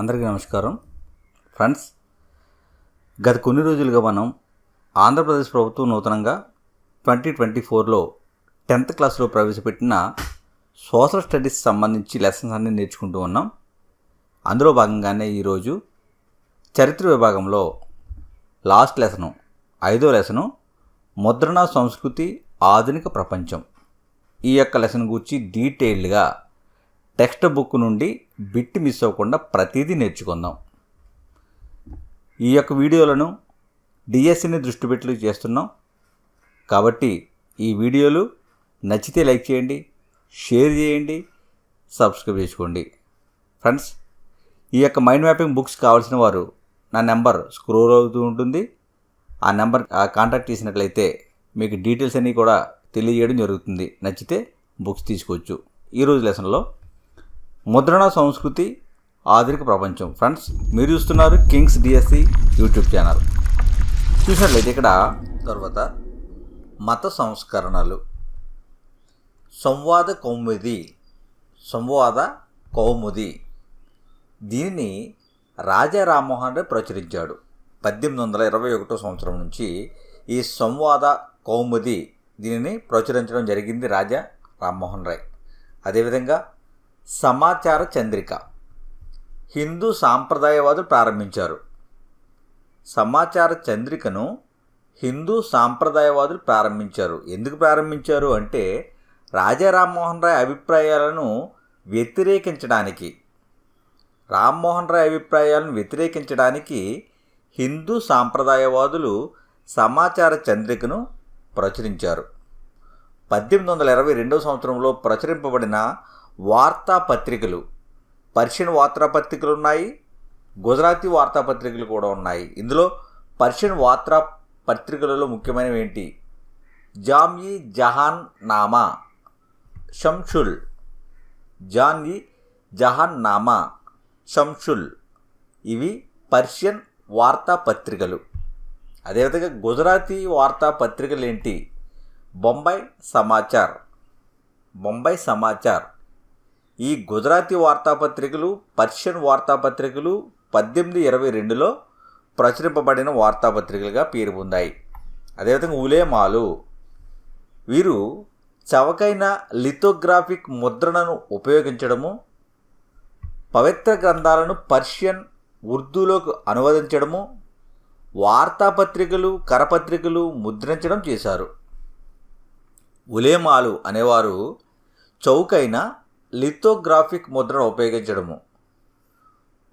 అందరికీ నమస్కారం. ఫ్రెండ్స్ గత కొన్ని రోజులుగా మనం ఆంధ్రప్రదేశ్ ప్రభుత్వం నూతనంగా ట్వంటీ ట్వంటీ ఫోర్లో టెన్త్ క్లాస్లో ప్రవేశపెట్టిన సోషల్ స్టడీస్ సంబంధించి లెసన్స్ అన్ని నేర్చుకుంటూ ఉన్నాం. అందులో భాగంగానే ఈరోజు చరిత్ర విభాగంలో లాస్ట్ లెసను ఐదో లెసను ముద్రణ సంస్కృతి ఆధునిక ప్రపంచం ఈ యొక్క లెసన్ గురించి డీటెయిల్డ్గా టెక్స్ట్ బుక్ నుండి బిట్ మిస్ అవ్వకుండా ప్రతిదీ నేర్చుకుందాం. ఈ యొక్క వీడియోలను డిఎస్సిని దృష్టి పెట్టి చేస్తున్నాం. కాబట్టి ఈ వీడియోలు నచ్చితే లైక్ చేయండి షేర్ చేయండి సబ్స్క్రైబ్ చేసుకోండి. ఫ్రెండ్స్ ఈ యొక్క మైండ్ మ్యాపింగ్ బుక్స్ కావాల్సిన వారు నా నెంబర్ స్క్రోల్ అవుతూ ఉంటుంది. ఆ నెంబర్ కాంటాక్ట్ చేసినట్లయితే మీకు డీటెయిల్స్ అన్నీ కూడా తెలియజేయడం జరుగుతుంది. నచ్చితే బుక్స్ తీసుకోవచ్చు. ఈరోజు లెసన్లో ముద్రణ సంస్కృతి ఆధునిక ప్రపంచం. ఫ్రెండ్స్ మీరు చూస్తున్నారు కింగ్స్ డిఎస్సి యూట్యూబ్ ఛానల్. చూసినట్లయితే ఇక్కడ తర్వాత మత సంస్కరణలు. సంవాద కౌముది. సంవాద కౌముది. దీనిని రాజా రామ్మోహన్ రాయ్ ప్రచురించాడు. పద్దెనిమిది వందల ఇరవై ఒకటో సంవత్సరం నుంచి ఈ సంవాద కౌముది దీనిని ప్రచురించడం జరిగింది రాజా రామ్మోహన్ రాయ్ అదేవిధంగా సమాచార చంద్రిక. హిందూ సాంప్రదాయవాదులు ప్రారంభించారు. సమాచార చంద్రికను హిందూ సాంప్రదాయవాదులు ప్రారంభించారు. ఎందుకు ప్రారంభించారు అంటే రాజా రామ్మోహన్ రాయ్ అభిప్రాయాలను వ్యతిరేకించడానికి. రామ్మోహన్ రాయ్ అభిప్రాయాలను వ్యతిరేకించడానికి హిందూ సాంప్రదాయవాదులు సమాచార చంద్రికను ప్రచురించారు. పద్దెనిమిది వందల ఇరవై రెండవ సంవత్సరంలో ప్రచురింపబడిన వార్తాపత్రికలు. పర్షియన్ వార్తాపత్రికలు ఉన్నాయి గుజరాతీ వార్తాపత్రికలు కూడా ఉన్నాయి. ఇందులో పర్షియన్ వార్తా పత్రికలలో ముఖ్యమైనవి ఏంటి? జామ్యి జహాన్ నామా షంషుల్. జాన్యి జహాన్ నామా షంషుల్. ఇవి పర్షియన్ వార్తాపత్రికలు. అదేవిధంగా గుజరాతీ వార్తాపత్రికలు ఏంటి బొంబాయి సమాచార్. బొంబాయి సమాచార్. ఈ గుజరాతీ వార్తాపత్రికలు పర్షియన్ వార్తాపత్రికలు పద్దెనిమిది ఇరవై రెండులో ప్రచురింపబడిన వార్తాపత్రికలుగా పేరు పొందాయి. అదేవిధంగా ఉలేమాలు. వీరు చవకైన లిథోగ్రాఫిక్ ముద్రణను ఉపయోగించడము పవిత్ర గ్రంథాలను పర్షియన్ ఉర్దూలోకి అనువదించడము వార్తాపత్రికలు కరపత్రికలు ముద్రించడం చేశారు. ఉలేమాలు అనేవారు చౌకైన లిథోగ్రాఫిక్ ముద్రను ఉపయోగించడము.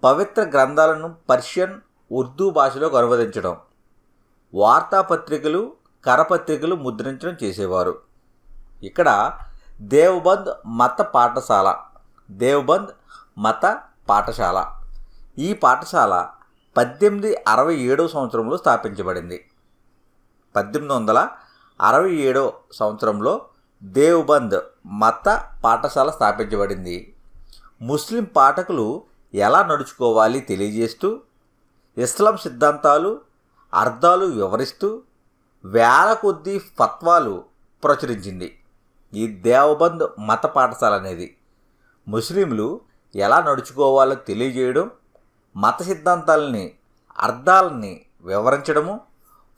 పవిత్ర గ్రంథాలను పర్షియన్ ఉర్దూ భాషలోకి అనువదించడం. వార్తాపత్రికలు కరపత్రికలు ముద్రించడం చేసేవారు. ఇక్కడ దేవబంద్ మత పాఠశాల దేవబంద్ మత పాఠశాల. ఈ పాఠశాల పద్దెనిమిది అరవై ఏడవ సంవత్సరంలో స్థాపించబడింది. పద్దెనిమిది వందల అరవై ఏడో సంవత్సరంలో దేవ్బంద్ మత పాఠశాల స్థాపించబడింది. ముస్లిం పాఠకులు ఎలా నడుచుకోవాలి తెలియజేస్తూ ఇస్లాం సిద్ధాంతాలు అర్థాలు వివరిస్తూ వేల కొద్దీ ఫత్వాలు ప్రచురించింది ఈ దేవబంద్ మత పాఠశాల అనేది. ముస్లింలు ఎలా నడుచుకోవాలో తెలియజేయడం మత సిద్ధాంతాలని అర్థాలని వివరించడము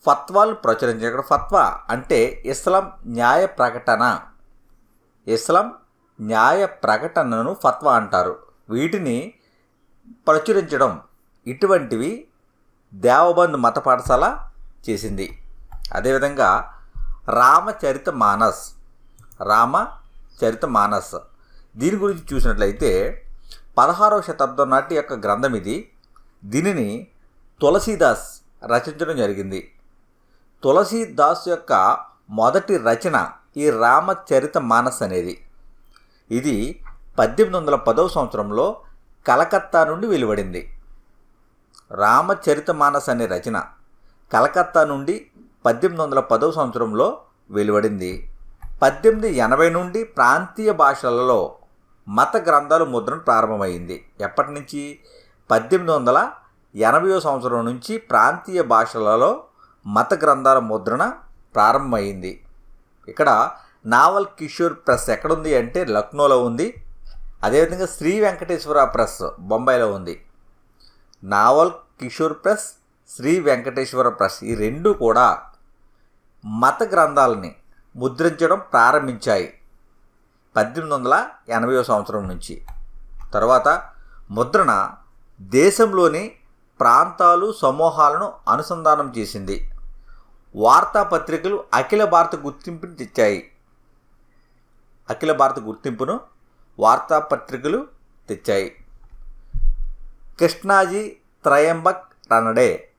ఫత్వాలు ప్రచురించడం ఫత్వా అంటే ఇస్లాం న్యాయ ప్రకటన. ఇస్లాం న్యాయ ప్రకటనను ఫత్వా అంటారు. వీటిని ప్రచురించడం ఇటువంటివి దేవబంధు మత పాఠశాల చేసింది. అదేవిధంగా రామచరిత మానస్ రామచరిత మానస్. దీని గురించి చూసినట్లయితే పదహారవ శతాబ్దం నాటి యొక్క గ్రంథం ఇది. దీనిని తులసీదాస్ రచించడం జరిగింది. తులసీదాస్ యొక్క మొదటి రచన ఈ రామచరిత మానస్ అనేది. ఇది పద్దెనిమిది వందల పదవ సంవత్సరంలో కలకత్తా నుండి వెలువడింది. రామచరిత మానస్ అనే రచన కలకత్తా నుండి పద్దెనిమిది వందల పదవ సంవత్సరంలో వెలువడింది. పద్దెనిమిది ఎనభై నుండి ప్రాంతీయ భాషలలో మత గ్రంథాలు ముద్రణ ప్రారంభమైంది. ఎప్పటి నుంచి? పద్దెనిమిది వందల ఎనభైవ సంవత్సరం నుంచి ప్రాంతీయ భాషలలో మత గ్రంథాల ముద్రణ ప్రారంభమైంది. ఇక్కడ నావల్ కిషోర్ ప్రెస్ ఎక్కడుంది అంటే లక్నోలో ఉంది. అదేవిధంగా శ్రీ వెంకటేశ్వర ప్రెస్ బొంబాయిలో ఉంది. నావల్ కిషోర్ ప్రెస్ శ్రీ వెంకటేశ్వర ప్రెస్ ఈ రెండు కూడా మత గ్రంథాలని ముద్రించడం ప్రారంభించాయి పద్దెనిమిది వందల ఎనభై సంవత్సరం నుంచి. తర్వాత ముద్రణ దేశంలోని ప్రాంతాలు సమూహాలను అనుసంధానం చేసింది. వార్తాపత్రికలు అఖిల భారత గుర్తింపుని తెచ్చాయి. అఖిల భారత గుర్తింపును వార్తాపత్రికలు తెచ్చాయి. కృష్ణాజీ త్రయంబక్ రనడే.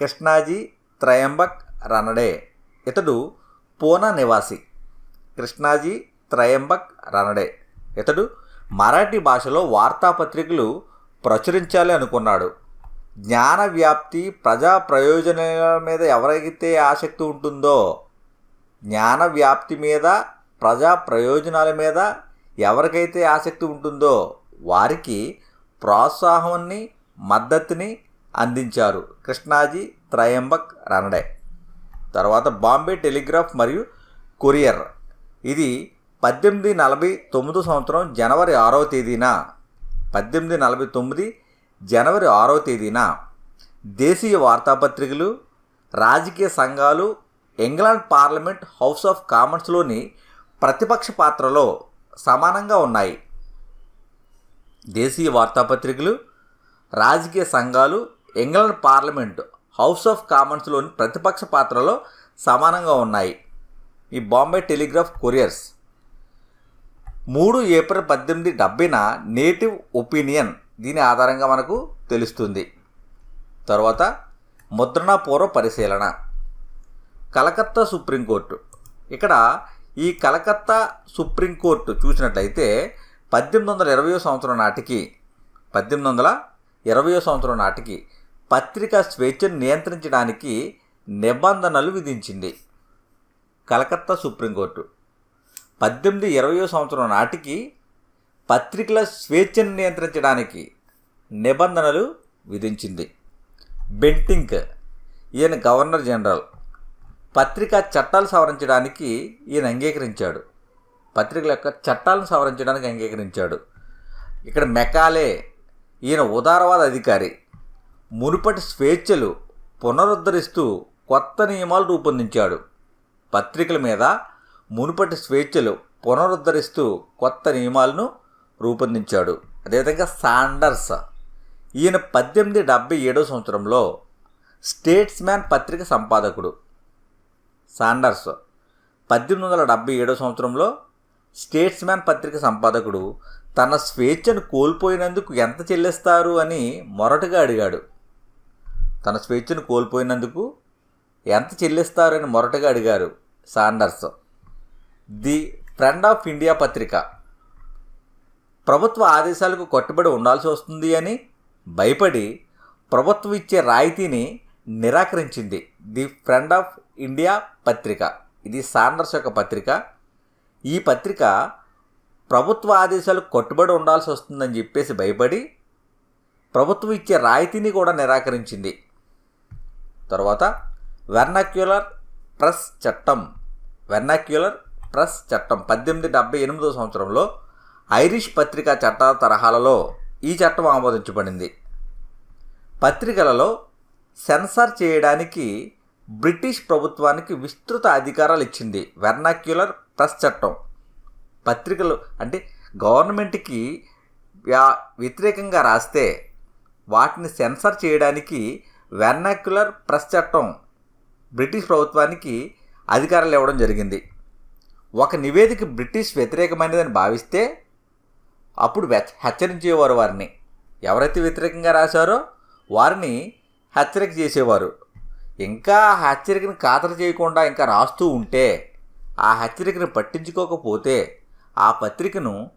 కృష్ణాజీ త్రయంబక్ రనడే. ఇతడు పూనా నివాసి. కృష్ణాజీ త్రయంబక్ రనడే. ఇతడు మరాఠీ భాషలో వార్తాపత్రికలు ప్రచురించాలి అనుకున్నాడు. జ్ఞాన వ్యాప్తి ప్రజా ప్రయోజనాల మీద ఎవరైతే ఆసక్తి ఉంటుందో జ్ఞాన వ్యాప్తి మీద ప్రజా ప్రయోజనాల మీద ఎవరికైతే ఆసక్తి ఉంటుందో వారికి ప్రోత్సాహాన్ని మద్దతుని అందించారు కృష్ణాజీ త్రయంబక్ రనడే తర్వాత బాంబే టెలిగ్రాఫ్ మరియు కొరియర్. ఇది పద్దెనిమిది నలభై తొమ్మిది సంవత్సరం జనవరి ఆరవ తేదీన. పద్దెనిమిది నలభై తొమ్మిది జనవరి ఆరవ తేదీన దేశీయ వార్తాపత్రికలు రాజకీయ సంఘాలు ఇంగ్లాండ్ పార్లమెంట్ హౌస్ ఆఫ్ కామన్స్లోని ప్రతిపక్ష పాత్రలో సమానంగా ఉన్నాయి. దేశీయ వార్తాపత్రికలు రాజకీయ సంఘాలు ఇంగ్లాండ్ పార్లమెంట్ హౌస్ ఆఫ్ కామన్స్లోని ప్రతిపక్ష పాత్రలో సమానంగా ఉన్నాయి. ఈ బాంబే టెలిగ్రాఫ్ కొరియర్స్. మూడు ఏప్రిల్ పద్దెనిమిది డెబ్బైన నేటివ్ ఒపీనియన్ దీని ఆధారంగా మనకు తెలుస్తుంది. తర్వాత ముద్రణ పూర్వ పరిశీలన. కలకత్తా సుప్రీంకోర్టు ఇక్కడ ఈ కలకత్తా సుప్రీంకోర్టు చూసినట్లయితే పద్దెనిమిది వందల ఇరవయో సంవత్సరం నాటికి పద్దెనిమిది వందల ఇరవయో సంవత్సరం నాటికి పత్రికా స్వేచ్ఛను నియంత్రించడానికి నిబంధనలు విధించింది కలకత్తా సుప్రీంకోర్టు పద్దెనిమిది ఇరవయో సంవత్సరం నాటికి పత్రికల స్వేచ్ఛను నియంత్రించడానికి నిబంధనలు విధించింది. బెంటింక్ ఈయన గవర్నర్ జనరల్ పత్రికా చట్టాలు సవరించడానికి ఈయన అంగీకరించాడు. పత్రికల యొక్క చట్టాలను సవరించడానికి అంగీకరించాడు. ఇక్కడ మెకాలే ఈయన ఉదారవాద అధికారి మునుపటి స్వేచ్ఛలు పునరుద్ధరిస్తూ కొత్త నియమాలు రూపొందించాడు. పత్రికల మీద మునుపటి స్వేచ్ఛలు పునరుద్ధరిస్తూ కొత్త నియమాలను రూపొందించాడు. అదేవిధంగా సాండర్స్. ఈయన పద్దెనిమిది డెబ్బై ఏడో సంవత్సరంలో స్టేట్స్మ్యాన్ పత్రిక సంపాదకుడు సాండర్స్. పద్దెనిమిది వందల డెబ్బై ఏడో సంవత్సరంలో స్టేట్స్మ్యాన్ పత్రిక సంపాదకుడు తన స్వేచ్ఛను కోల్పోయినందుకు ఎంత చెల్లిస్తారు అని మొరటుగా అడిగాడు. తన స్వేచ్ఛను కోల్పోయినందుకు ఎంత చెల్లిస్తారని మొరటుగా అడిగారు Sanders. The Friend of India పత్రిక. ప్రభుత్వ ఆదేశాలకు కట్టుబడి ఉండాల్సి వస్తుంది అని భయపడి ప్రభుత్వం ఇచ్చే రాయితీని నిరాకరించింది ది ఫ్రెండ్ ఆఫ్ ఇండియా పత్రిక. ఇది సాండర్స్ యొక్క పత్రిక. ఈ పత్రిక ప్రభుత్వ ఆదేశాలకు కట్టుబడి ఉండాల్సి వస్తుందని చెప్పేసి భయపడి ప్రభుత్వం ఇచ్చే రాయితీని కూడా నిరాకరించింది. తర్వాత వెర్నాక్యులర్ ప్రెస్ చట్టం. వెర్నాక్యులర్ ప్రెస్ చట్టం. పద్దెనిమిది డెబ్బై ఎనిమిదో సంవత్సరంలో ఐరిష్ పత్రికా చట్టాల తరహాలలో ఈ చట్టం ఆమోదించబడింది. పత్రికలలో సెన్సార్ చేయడానికి బ్రిటిష్ ప్రభుత్వానికి విస్తృత అధికారాలు ఇచ్చింది వెర్నాక్యులర్ ప్రెస్ చట్టం. పత్రికలు అంటే గవర్నమెంట్కి వ్యా- వ్యతిరేకంగా రాస్తే వాటిని సెన్సార్ చేయడానికి వెర్నాక్యులర్ ప్రెస్ చట్టం బ్రిటిష్ ప్రభుత్వానికి అధికారాలు ఇవ్వడం జరిగింది. ఒక నివేదిక బ్రిటిష్ వ్యతిరేకమైనదని భావిస్తే అప్పుడు హెచ్చరించేవారు వారిని. ఎవరైతే వ్యతిరేకంగా రాశారో వారిని హెచ్చరిక చేసేవారు. ఇంకా హెచ్చరికను ఖాతరు చేయకుండా ఇంకా రాస్తూ ఉంటే ఆ హెచ్చరికను పట్టించుకోకపోతే ఆ పత్రికను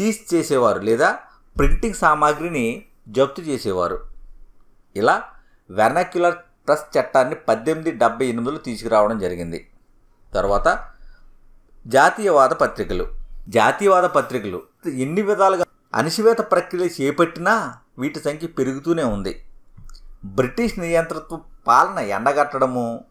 చీజ్ చేసేవారు లేదా ప్రింటింగ్ సామాగ్రిని జప్తు చేసేవారు. ఇలా వెర్నాక్యులర్ ప్రెస్ చట్టాన్ని పద్దెనిమిది డెబ్బై ఎనిమిదిలో తీసుకురావడం జరిగింది. తర్వాత జాతీయవాద పత్రికలు. జాతీయవాద పత్రికలు. ఎన్ని విధాలుగా అణిచివేత ప్రక్రియ చేపట్టినా వీటి సంఖ్య పెరుగుతూనే ఉంది. బ్రిటిష్ నియంత్రత్వ పాలన ఎండగట్టడము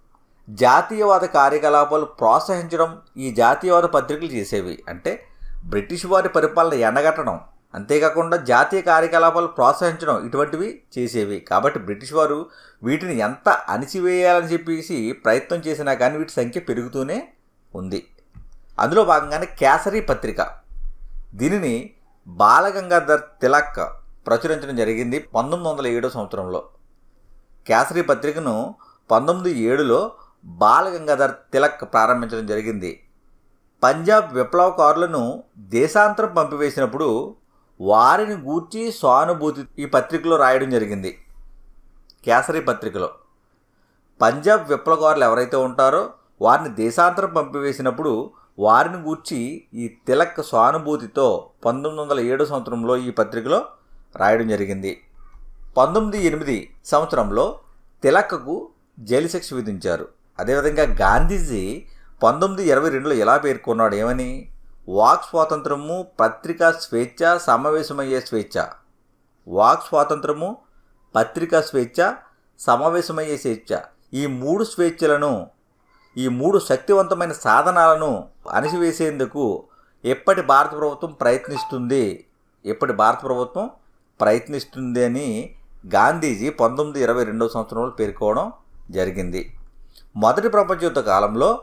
జాతీయవాద కార్యకలాపాలు ప్రోత్సహించడం ఈ జాతీయవాద పత్రికలు చేసేవి. అంటే బ్రిటిష్ వారి పరిపాలన ఎండగట్టడం అంతేకాకుండా జాతీయ కార్యకలాపాలు ప్రోత్సహించడం ఇటువంటివి చేసేవి. కాబట్టి బ్రిటిష్ వారు వీటిని ఎంత అణిచివేయాలని చెప్పేసి ప్రయత్నం చేసినా కానీ వీటి సంఖ్య పెరుగుతూనే ఉంది. అందులో భాగంగానే కేసరి పత్రిక. దీనిని బాలగంగాధర్ తిలక్ ప్రచురించడం జరిగింది పంతొమ్మిది వందల ఏడో సంవత్సరంలో. కేసరి పత్రికను పంతొమ్మిది ఏడులో బాలగంగాధర్ తిలక్ ప్రారంభించడం జరిగింది. పంజాబ్ విప్లవకారులను దేశాంతరం పంపివేసినప్పుడు వారిని గూర్చి సానుభూతి ఈ పత్రికలో రాయడం జరిగింది. కేసరి పత్రికలో. పంజాబ్ విప్లవకారులు ఎవరైతే ఉంటారో వారిని దేశాంతరం పంపివేసినప్పుడు వారిని గూర్చి ఈ తిలక్ సానుభూతితో పంతొమ్మిది వందల ఏడు సంవత్సరంలో ఈ పత్రికలో రాయడం జరిగింది. పంతొమ్మిది ఎనిమిది సంవత్సరంలో తిలక్కు జైలు శిక్ష విధించారు. అదేవిధంగా గాంధీజీ పంతొమ్మిది ఇరవై రెండులో ఎలా పేర్కొన్నాడు ఏమని? వాక్ స్వాతంత్రము పత్రికా స్వేచ్ఛ సమావేశమయ్యే స్వేచ్ఛ. వాక్ స్వాతంత్రము పత్రికా స్వేచ్ఛ సమావేశమయ్యే స్వేచ్ఛ. ఈ మూడు స్వేచ్ఛలను ఈ మూడు శక్తివంతమైన సాధనాలను అణిసివేసేందుకు ఎప్పటి భారత ప్రభుత్వం ప్రయత్నిస్తుంది? ఎప్పటి భారత ప్రభుత్వం ప్రయత్నిస్తుంది అని గాంధీజీ పంతొమ్మిది ఇరవై రెండవ సంవత్సరంలో పేర్కోవడం జరిగింది. మొదటి ప్రపంచ యుద్ధ కాలంలో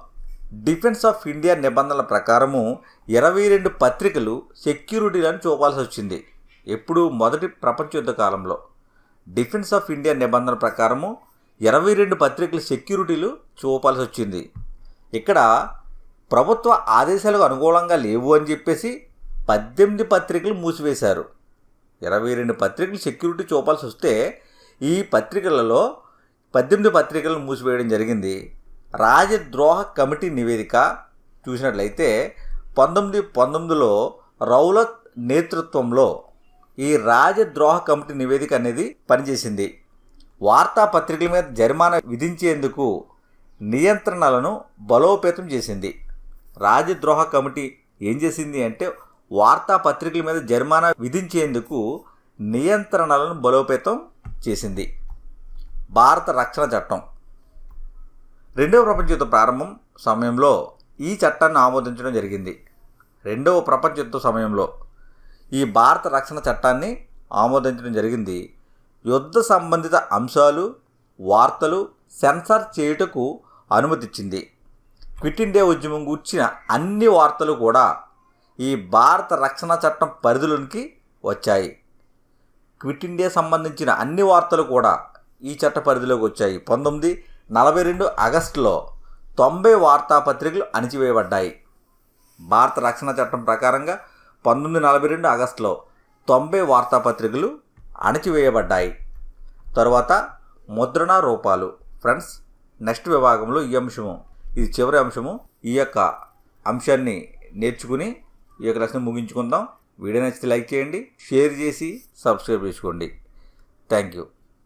డిఫెన్స్ ఆఫ్ ఇండియా నిబంధనల ప్రకారము ఇరవై రెండు పత్రికలు సెక్యూరిటీలను చూపాల్సి వచ్చింది. ఎప్పుడు మొదటి ప్రపంచ యుద్ధ కాలంలో డిఫెన్స్ ఆఫ్ ఇండియా నిబంధనల ప్రకారము ఇరవై రెండు పత్రికలు సెక్యూరిటీలు చూపాల్సి వచ్చింది ఇక్కడ ప్రభుత్వ ఆదేశాలకు అనుకూలంగా లేవు అని చెప్పేసి పద్దెనిమిది పత్రికలు మూసివేశారు. ఇరవై రెండు పత్రికలు సెక్యూరిటీ చూపాల్సి వస్తే ఈ పత్రికలలో పద్దెనిమిది పత్రికలను మూసివేయడం జరిగింది. రాజద్రోహ కమిటీ నివేదిక చూసినట్లయితే పంతొమ్మిది పంతొమ్మిదిలో రౌలత్ నేతృత్వంలో ఈ రాజద్రోహ కమిటీ నివేదిక అనేది పనిచేసింది. వార్తాపత్రికల మీద జరిమానా విధించేందుకు నియంత్రణలను బలోపేతం చేసింది. రాజద్రోహ కమిటీ ఏం చేసింది అంటే వార్తాపత్రికల మీద జరిమానా విధించేందుకు నియంత్రణలను బలోపేతం చేసింది. భారత రక్షణ చట్టం. రెండవ ప్రపంచ యుద్ధ ప్రారంభం సమయంలో ఈ చట్టాన్ని ఆమోదించడం జరిగింది. రెండవ ప్రపంచ యుద్ధ సమయంలో ఈ భారత రక్షణ చట్టాన్ని ఆమోదించడం జరిగింది. యుద్ధ సంబంధిత అంశాలు వార్తలు సెన్సార్ చేయుటకు అనుమతిచ్చింది. క్విట్ ఇండియా ఉద్యమం గుర్చిన అన్ని వార్తలు కూడా ఈ భారత రక్షణ చట్టం పరిధిలోనికి వచ్చాయి. క్విట్ ఇండియా సంబంధించిన అన్ని వార్తలు కూడా ఈ చట్ట పరిధిలోకి వచ్చాయి. పంతొమ్మిది నలభై రెండు ఆగస్టులో తొంభై వార్తాపత్రికలు అణిచివేయబడ్డాయి. భారత రక్షణ చట్టం ప్రకారంగా పంతొమ్మిది నలభై రెండు ఆగస్టులో తొంభై వార్తాపత్రికలు అణచివేయబడ్డాయి. తరువాత ముద్రణ రూపాలు. ఫ్రెండ్స్ నెక్స్ట్ విభాగంలో ఈ అంశము. ఇది చివరి అంశము ఈ యొక్క అంశాన్ని నేర్చుకుని ఈ యొక్క లెసన్ ముగించుకుందాం. వీడియో నచ్చితే లైక్ చేయండి షేర్ చేసి సబ్స్క్రైబ్ చేసుకోండి. Thank you.